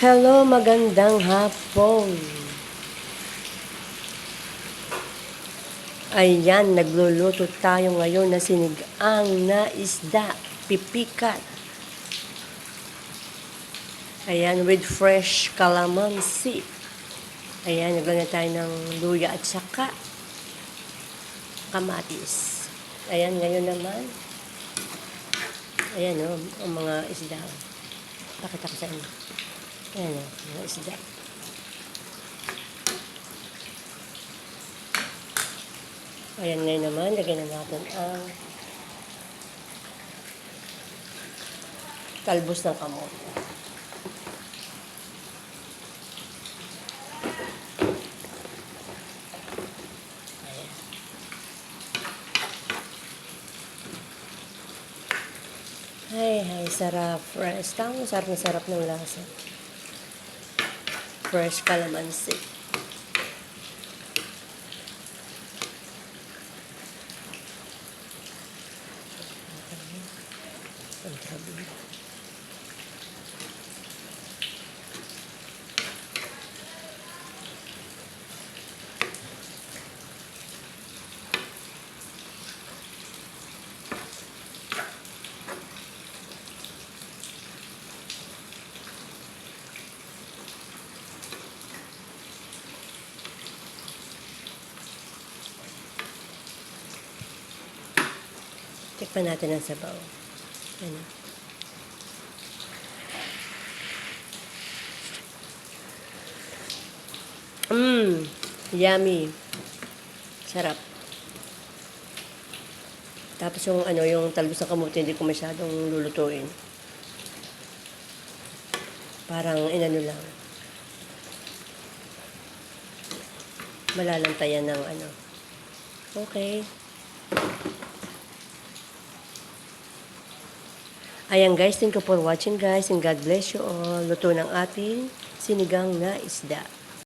Hello, magandang hapon. Ayan, nagluluto tayo ngayon na sinigang na isda, pipikat. Ayan, with fresh calamansi. Ayan, naglagay tayo ng luya at saka kamatis. Ayan, ngayon naman. Ayan o, ang mga isda. Pakita ko sa inyo. Ayan o, mga isda. Ayan ngayon naman, lagyan na natin ang talbos ng kamote. Ay, ay, sarap. Fresh. Tama, sarap na sarap ng lasa. Fresh calamansi. Ang Tikpan natin ang sabaw. Ano? Mmm, yummy. Sarap. Tapos yung ano, yung talbos ng kamote, hindi ko masyadong lulutuin. Parang inano lang. Malalantayan ng ano. Okay. Ayan guys, thank you for watching guys and God bless you all. Luto ng ating sinigang na isda.